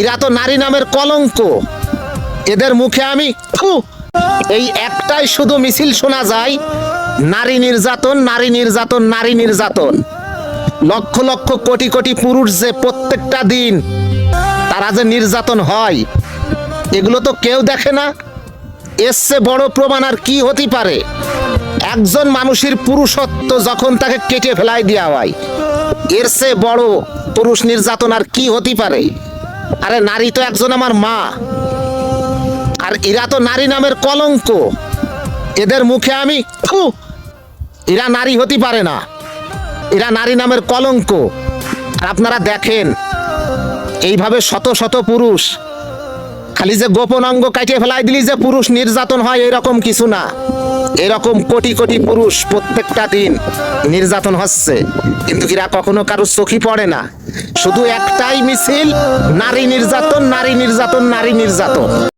এরা তো নারী নামের কলঙ্ক। এদের মুখে আমি এই একটাই শুধু মিছিল শোনা যায়, নারী নির্যাতন নারী নির্যাতন নারী নির্যাতন। লক্ষ লক্ষ কোটি কোটি পুরুষ যে প্রত্যেকটা দিন তারা যে নির্যাতন হয়, এগুলো তো কেউ দেখে না। চেয়ে বড় প্রমাণ আর কি হতে পারে? একজন মানুষের পুরুষত্ব যখন তাকে কেটে ফেলাই দেওয়া হয়, এর চেয়ে বড় পুরুষ নির্যাতন আর কি হতে পারে? আরে নারী তো একজন আমার মা। আর এরা তো নারী নামের কলঙ্ক। এদের মুখে আমি এরা নারী হতে পারে না। এরা নারী নামের কলঙ্ক। আর আপনারা দেখেন, এইভাবে শত শত পুরুষ খালি যে গোপন অঙ্গ কাটিয়ে ফেলাই দিলি যে পুরুষ নির্যাতন হয়, এরকম কিছু না। এরকম কোটি কোটি পুরুষ প্রত্যেকটা দিন নির্যাতন হচ্ছে। কিন্তু কিরা কখনো কারও চোখই পড়ে না। শুধু একটাই মিছিল, নারী নির্যাতন নারী নির্যাতন নারী নির্যাতন।